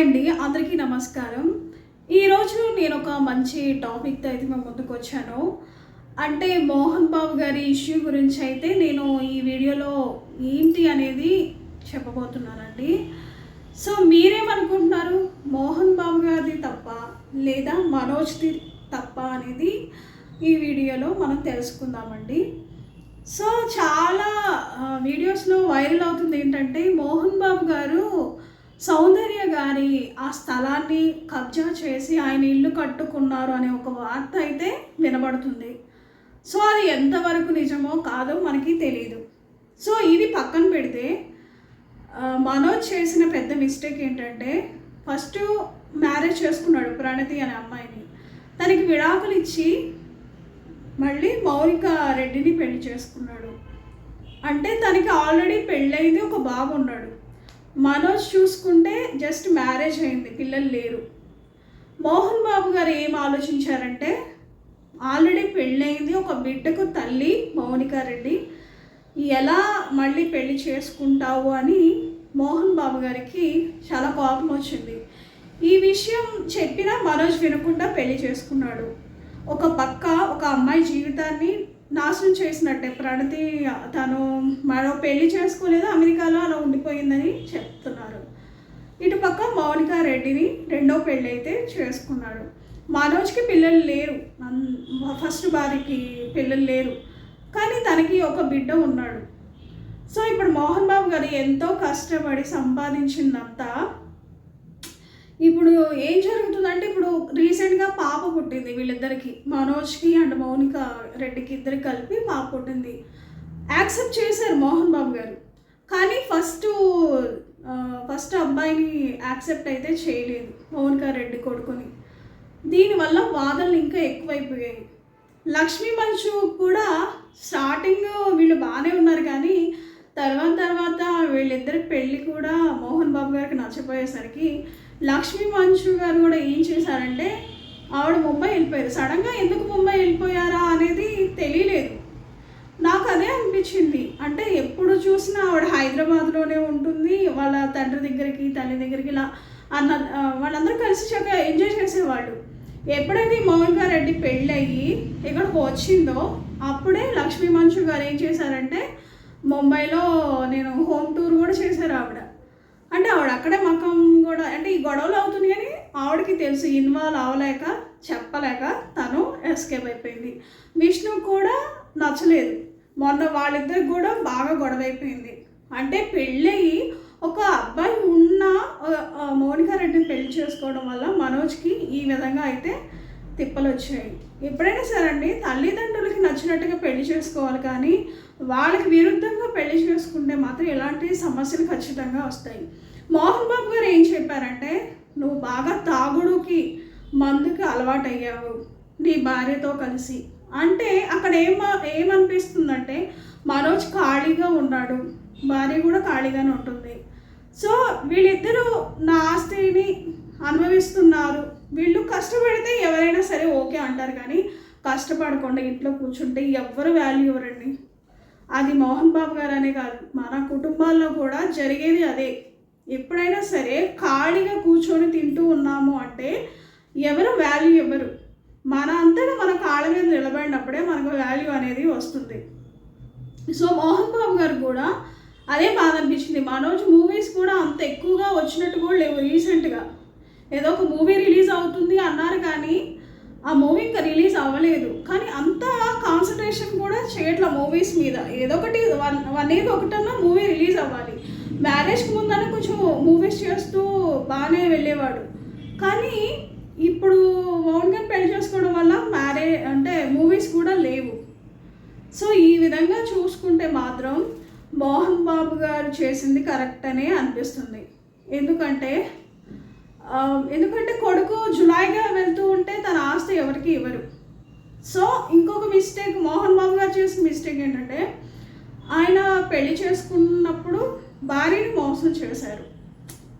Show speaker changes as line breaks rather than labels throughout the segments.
అండి అందరికీ నమస్కారం. ఈరోజు నేను ఒక మంచి టాపిక్తో అయితే మేము ముందుకు వచ్చాను. అంటే మోహన్ బాబు గారి ఇష్యూ గురించి అయితే నేను ఈ వీడియోలో ఏంటి అనేది చెప్పబోతున్నానండి. సో మీరేమనుకుంటున్నారు? మోహన్ బాబు గారిది తప్ప లేదా మనోజ్ది తప్ప అనేది ఈ వీడియోలో మనం తెలుసుకుందామండి. సో చాలా వీడియోస్లో వైరల్ అవుతుంది ఏంటంటే మోహన్ బాబు గారు సౌందర్య గారి ఆ స్థలాన్ని కబ్జా చేసి ఆయన ఇల్లు కట్టుకున్నారు అనే ఒక వార్త అయితే వినబడుతుంది. సో అది ఎంతవరకు నిజమో కాదో మనకి తెలియదు సో ఇది పక్కన పెడితే మనోజ్ చేసిన పెద్ద మిస్టేక్ ఏంటంటే ఫస్ట్ మ్యారేజ్ చేసుకున్నాడు ప్రణతి అనే అమ్మాయిని. తనకి విడాకులు ఇచ్చి మళ్ళీ మౌలిక రెడ్డిని పెళ్ళి చేసుకున్నాడు. అంటే తనకి ఆల్రెడీ పెళ్ళయింది ఒక బాబు ఉన్నాడు. మనోజ్ చూసుకుంటే జస్ట్ మ్యారేజ్ అయింది పిల్లలు లేరు. మోహన్ బాబు గారు ఏం ఆలోచించారంటే ఆల్రెడీ పెళ్ళయింది ఒక బిడ్డకు తల్లి మౌనిక రెడ్డి. ఎలా మళ్ళీ పెళ్ళి చేసుకుంటావు అని మోహన్ బాబు గారికి చాలా కోపం వచ్చింది. ఈ విషయం చెప్పినా మనోజ్ వినకుండా పెళ్ళి చేసుకున్నాడు. ఒక పక్క ఒక అమ్మాయి జీవితాన్ని నాశనం చేసినట్టే. ప్రణతి తను మన పెళ్ళి చేసుకోలేదు అమెరికాలో అలా ఉండిపోయిందని చెప్తున్నారు. ఇటు పక్క మౌనిక రెడ్డిని రెండో పెళ్ళి అయితే చేసుకున్నాడు. మనోజ్కి పిల్లలు లేరు. ఫస్ట్ భార్యకి పిల్లలు లేరు. కానీ తనకి ఒక బిడ్డ ఉన్నాడు. సో ఇప్పుడు మోహన్ బాబు గారు ఎంతో కష్టపడి సంపాదించిందంతా ఇప్పుడు ఏం జరుగుతుందంటే ఇప్పుడు రీసెంట్గా పాప పుట్టింది వీళ్ళిద్దరికి. మనోజ్కి అండ్ మౌనిక రెడ్డికి ఇద్దరికి కలిపి పాప పుట్టింది. యాక్సెప్ట్ చేశారు మోహన్ బాబు గారు. కానీ ఫస్ట్ ఫస్ట్ అబ్బాయిని యాక్సెప్ట్ అయితే చేయలేదు మౌనిక రెడ్డి కొడుకుని. దీనివల్ల వాదనలు ఇంకా ఎక్కువైపోయాయి. లక్ష్మీ మంచు కూడా స్టార్టింగ్ వీళ్ళు బాగానే ఉన్నారు కానీ తర్వాత తర్వాత వీళ్ళిద్దరి పెళ్ళి కూడా మోహన్ బాబు గారికి నచ్చపోయేసరికి లక్ష్మీ మంచు గారు కూడా ఏం చేశారంటే ఆవిడ ముంబై వెళ్ళిపోయారు. సడన్గా ఎందుకు ముంబై వెళ్ళిపోయారా అనేది తెలియలేదు. నాకు అదే అనిపించింది. అంటే ఎప్పుడు చూసినా ఆవిడ హైదరాబాద్లోనే ఉంటుంది. వాళ్ళ తండ్రి దగ్గరికి తల్లి దగ్గరికి ఇలా అన్న వాళ్ళందరూ కలిసి చక్కగా ఎంజాయ్ చేసేవాళ్ళు. ఎప్పుడైతే మౌనికా రెడ్డి పెళ్ళయ్యి ఇక్కడికి వచ్చిందో అప్పుడే లక్ష్మీ మంచు గారు ఏం చేశారంటే ముంబైలో నేను హోమ్ టూర్ కూడా చేశారు ఆవిడ. అంటే ఆవిడ అక్కడే మక్క ఈ గొడవలు అవుతున్నాయని ఆవిడకి తెలుసు ఇన్వాల్వ్ అవ్వలేక చెప్పలేక తను ఎస్కేప్ అయిపోయింది. విష్ణు కూడా నచ్చలేదు. మొన్న వాళ్ళిద్దరికి కూడా బాగా గొడవ అయిపోయింది. అంటే పెళ్ళయి ఒక అబ్బాయి ఉన్న ఆ, రెడ్డిని పెళ్ళి చేసుకోవడం వల్ల మనోజ్కి ఈ విధంగా అయితే తిప్పలు వచ్చాయి ఎప్పుడైనా సరే తల్లిదండ్రులకి నచ్చినట్టుగా పెళ్ళి చేసుకోవాలి కానీ వాళ్ళకి విరుద్ధంగా పెళ్ళి చేసుకుంటే మాత్రం ఎలాంటి సమస్యలు ఖచ్చితంగా వస్తాయి. మోహన్ బాబు గారు ఏం చెప్పారంటే నువ్వు బాగా తాగుడుకి మందుకి అలవాటయ్యావు నీ భార్యతో కలిసి. అంటే అక్కడ ఏం ఏమనిపిస్తుందంటే మనోజ్ ఖాళీగా ఉన్నాడు భార్య కూడా ఖాళీగానే ఉంటుంది. సో వీళ్ళిద్దరూ నా ఆస్తిని అనుభవిస్తున్నారు. వీళ్ళు కష్టపడితే ఎవరైనా సరే ఓకే అంటారు కానీ కష్టపడకుండా ఇంట్లో కూర్చుంటే ఎవ్వరు వాల్యూ ఇవ్వరండి. అది మోహన్ బాబు గారు అనే కాదు మన కుటుంబాల్లో కూడా జరిగేది అదే. ఎప్పుడైనా సరే ఖాళీగా కూర్చొని తింటూ ఉన్నాము అంటే ఎవరు వాల్యూ ఇవ్వరు. మన అంతటా మన కాళ్ళ మీద నిలబడినప్పుడే మనకు వాల్యూ అనేది వస్తుంది. సో మోహన్ బాబు గారు కూడా అదే బాధ అనిపించింది. మనోజ్ మూవీస్ కూడా అంత ఎక్కువగా వచ్చినట్టు కూడా లేవు రీసెంట్గా ఏదో ఒక మూవీ రిలీజ్ అవుతుంది అన్నారు కానీ ఆ మూవీ ఇంకా రిలీజ్ అవ్వలేదు. కానీ అంత కాన్సన్ట్రేషన్ కూడా చేయట్ల మూవీస్ మీద. ఏదో ఒకటి వన్ వన్ ఇయర్ ఒకటన్నా మూవీ రిలీజ్ అవ్వాలి. మ్యారేజ్కి ముందన్న కొంచెం మూవీస్ చేస్తూ బాగానే వెళ్ళేవాడు. కానీ ఇప్పుడు మౌన్ పెళ్ళి చేసుకోవడం వల్ల మ్యారే అంటే మూవీస్ కూడా లేవు. సో ఈ విధంగా చూసుకుంటే మాత్రం మోహన్ బాబు గారు చేసింది కరెక్ట్ అనే అనిపిస్తుంది. ఎందుకంటే ఎందుకంటే కొడుకు జులైగా వెళ్తూ ఉంటే తన ఆస్తి ఎవరికి ఇవ్వరు. సో ఇంకొక మిస్టేక్ మోహన్ బాబు గారు చేసిన మిస్టేక్ ఏంటంటే ఆయన పెళ్ళి చేసుకున్నప్పుడు భార్యని మోసం చేశారు.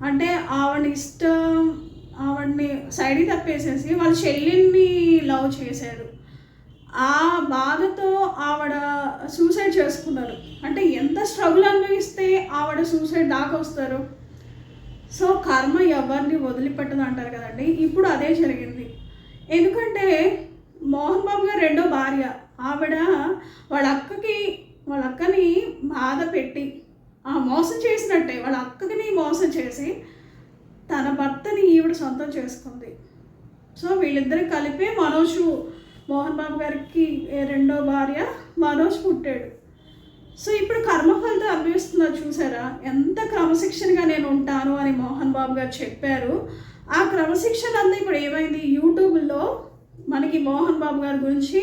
అంటే ఆవిడని ఇష్టం ఆవిడని సైడ్కి తప్పేసేసి వాళ్ళ చెల్లిని లవ్ చేశారు. ఆ బాధతో ఆవిడ సూసైడ్ చేసుకున్నారు. అంటే ఎంత స్ట్రగుల్ అనుభవిస్తే ఆవిడ సూసైడ్ దాకా వస్తారు. సో కర్మ ఎవరిని వదిలిపెట్టదు అంటారు కదండి. ఇప్పుడు అదే జరిగింది. ఎందుకంటే మోహన్ బాబు గారు రెండో భార్య. ఆవిడ వాళ్ళ అక్కకి వాళ్ళ అక్కని బాధ పెట్టి ఆ మోసం చేసినట్టే వాళ్ళ అక్కని మోసం చేసి తన భర్తని ఈవిడ సొంతం చేసుకుంది. సో వీళ్ళిద్దరు కలిపే మనోజ్ మోహన్ బాబు గారికి రెండో భార్య మనోజ్ పుట్టాడు. సో ఇప్పుడు కర్మఫలితం అనుభవిస్తున్నారు చూసారా? ఎంత క్రమశిక్షణగా నేను ఉంటాను అని మోహన్ బాబు గారు చెప్పారు. ఆ క్రమశిక్షణ అంతా ఇప్పుడు ఏమైంది? యూట్యూబ్లో మనకి మోహన్ బాబు గారి గురించి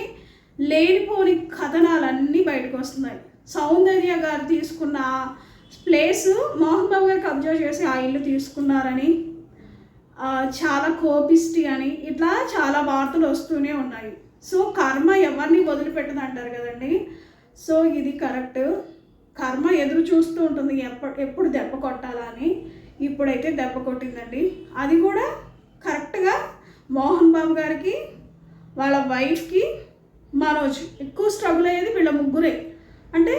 లేనిపోని కథనాలన్నీ బయటకు వస్తున్నాయి. సౌందర్య గారు తీసుకున్న ప్లేస్ మోహన్ బాబు గారు కబ్జా చేసి ఆ ఇల్లు తీసుకున్నారని చాలా కోపిస్టి అని ఇట్లా చాలా వార్తలు వస్తూనే ఉన్నాయి. సో కర్మ ఎవరిని వదిలిపెట్టదు అంటారు కదండి? సో ఇది కరెక్ట్. కర్మ ఎదురు చూస్తూ ఉంటుంది ఎప్పుడు ఎప్పుడు దెబ్బ కొట్టాలా అని. ఇప్పుడైతే దెబ్బ కొట్టిందండి. అది కూడా కరెక్ట్గా మోహన్ బాబు గారికి వాళ్ళ వైఫ్కి మనోజ్ ఎక్కువ స్ట్రగుల్ అయ్యేది వీళ్ళ ముగ్గురే. అంటే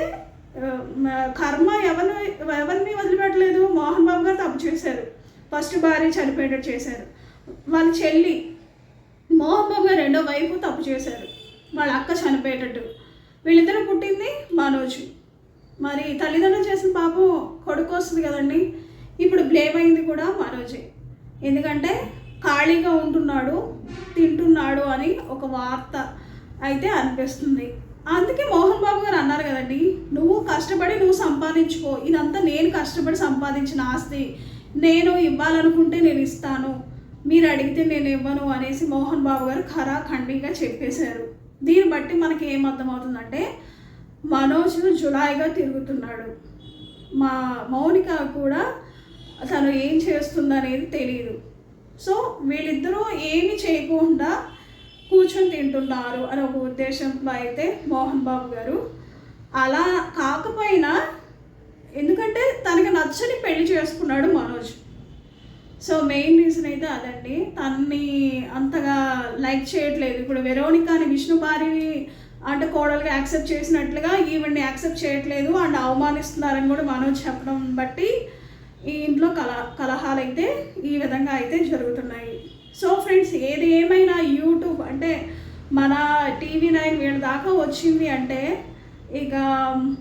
కర్మ ఎవరిని ఎవరిని వదిలిపెట్టలేదు? మోహన్ బాబు గారు తప్పు చేశారు. ఫస్ట్ భార్య చనిపోయేటట్టు చేశారు. వాళ్ళ చెల్లి మోహన్ బాబు గారు రెండో వైపు తప్పు చేశారు. వాళ్ళ అక్క చనిపోయేటట్టు. వీళ్ళిద్దరూ పుట్టింది మనోజ్. మరి తల్లిదండ్రులు చేసిన పాపం కొడుకు వస్తుంది కదండి. ఇప్పుడు బ్లేమ్ అయింది కూడా మనోజే. ఎందుకంటే ఖాళీగా ఉంటున్నాడు తింటున్నాడు అని ఒక వార్త అయితే అనిపిస్తుంది. అందుకే మోహన్ బాబు గారు అన్నారు కదండి నువ్వు కష్టపడి నువ్వు సంపాదించుకో. ఇదంతా నేను కష్టపడి సంపాదించిన ఆస్తి. నేను ఇవ్వాలనుకుంటే నేను ఇస్తాను. మీరు అడిగితే నేను ఇవ్వను అనేసి మోహన్ బాబు గారు ఖరాఖండిగా చెప్పేశారు. దీన్ని బట్టి మనకి ఏం అర్థమవుతుందంటే మనోజ్ జులాయిగా తిరుగుతున్నాడు. మా మౌనిక కూడా తను ఏం చేస్తుందనేది తెలియదు సో వీళ్ళిద్దరూ ఏమి చేయకుండా కూర్చొని తింటున్నారు అని ఒక ఉద్దేశంలో అయితే మోహన్ బాబు గారు అలా కాకపోయినా ఎందుకంటే తనకి నచ్చని పెళ్ళి చేసుకున్నాడు మనోజ్. సో మెయిన్ రీజన్ అయితే అదండి. తన్ని అంతగా లైక్ చేయట్లేదు. ఇప్పుడు వెరోనికాని విష్ణు భార్యని అంటే కోడలుగా యాక్సెప్ట్ చేసినట్లుగా ఈవెన్ని యాక్సెప్ట్ చేయట్లేదు అండ్ అవమానిస్తున్నారని కూడా మనోజ్ చెప్పడం బట్టి ఈ ఇంట్లో కల కలహాలు అయితే ఈ విధంగా అయితే జరుగుతున్నాయి. సో ఫ్రెండ్స్ ఏది ఏమైనా యూట్యూబ్ అంటే మన టీవీ నైన్ వీళ్ళ దాకా వచ్చింది అంటే ఇక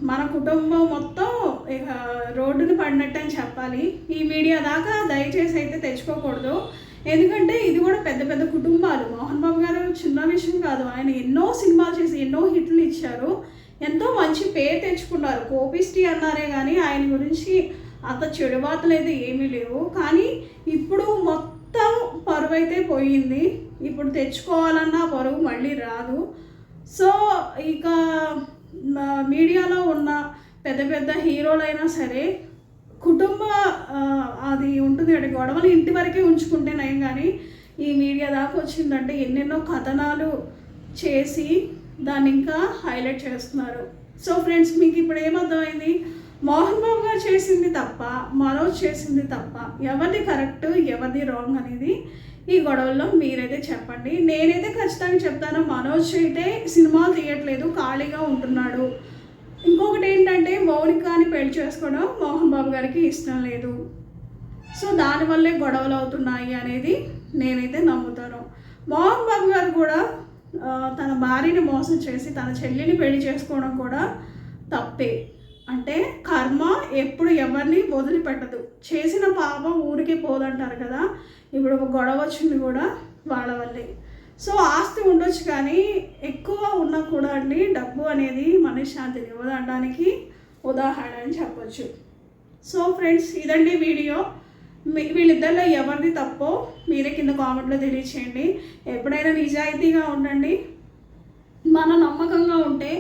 మన కుటుంబం మొత్తం ఇక రోడ్డును పడినట్టు అని చెప్పాలి. ఈ మీడియా దాకా దయచేసి అయితే తెచ్చుకోకూడదు. ఎందుకంటే ఇది కూడా పెద్ద పెద్ద కుటుంబాలు. మోహన్ బాబు గారు చిన్న విషయం కాదు. ఆయన ఎన్నో సినిమాలు చేసి ఎన్నో హిట్లు ఇచ్చారు. ఎంతో మంచి పేరు తెచ్చుకున్నారు. కోపిస్టి అన్నారే కానీ ఆయన గురించి అంత చెడు వార్తలు అయితే ఏమీ లేవు. కానీ ఇప్పుడు మొత్తం పరువు అయితే పోయింది. ఇప్పుడు తెచ్చుకోవాలన్నా పరువు మళ్ళీ రాదు. సో ఇక మీడియాలో ఉన్న పెద్ద పెద్ద హీరోలైనా సరే కుటుంబ అది ఉంటుంది అంటే గొడవలు ఇంటి వరకే ఉంచుకుంటే నయం కానీ ఈ మీడియా దాకా వచ్చిందంటే ఎన్నెన్నో కథనాలు చేసి దాన్ని ఇంకా హైలైట్ చేస్తున్నారు. సో ఫ్రెండ్స్ మీకు ఇప్పుడు ఏమర్థమైంది? మోహన్ బాబు గారు చేసింది తప్ప మనోజ్ చేసింది తప్ప ఎవరిది కరెక్ట్ ఎవరిది రాంగ్ అనేది ఈ గొడవల్లో మీరైతే చెప్పండి. నేనైతే ఖచ్చితంగా చెప్తాను మనోజ్ అయితే సినిమాలు తీయట్లేదు ఖాళీగా ఉంటున్నాడు. ఇంకొకటి ఏంటంటే మౌనికాని పెళ్ళి చేసుకోవడం మోహన్ బాబు గారికి ఇష్టం లేదు. సో దానివల్లే గొడవలు అవుతున్నాయి అనేది నేనైతే నమ్ముతాను. మోహన్ బాబు గారు కూడా తన భార్యని మోసం చేసి తన చెల్లిని పెళ్ళి చేసుకోవడం కూడా తప్పే. అంటే కర్మ ఎప్పుడు ఎవరిని వదిలిపెట్టదు. చేసిన పాపం ఊరికే పోదంటారు కదా. ఇప్పుడు ఒక గొడవ వచ్చింది కూడా వాళ్ళ వల్లే. సో ఆస్తి ఉండొచ్చు కానీ ఎక్కువ ఉన్నా కూడా అండి డబ్బు అనేది మనశ్శాంతిని ఇవ్వదనడానికి ఉదాహరణ అని చెప్పొచ్చు. సో ఫ్రెండ్స్ ఇదండి వీడియో. వీళ్ళిద్దరిలో ఎవరిది తప్పో మీరే కింద కామెంట్లో తెలియచేయండి. ఎప్పుడైనా నిజాయితీగా ఉండండి. మన నమ్మకంగా ఉంటే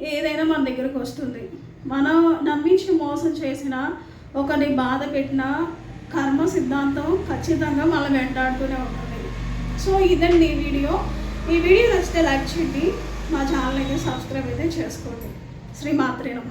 ఏదైనా మన దగ్గరకు వస్తుంది. మనం నమ్మించి మోసం చేసిన ఒకరిని బాధ పెట్టినా కర్మ సిద్ధాంతం ఖచ్చితంగా మనం వెంటాడుతూనే ఉంటుంది. సో ఇదండి ఈ వీడియో. ఈ వీడియో నచ్చితే లైక్ చేయండి. మా ఛానల్ అయితే సబ్స్క్రైబ్ అయితే చేసుకోండి. శ్రీమాత్రే నమ.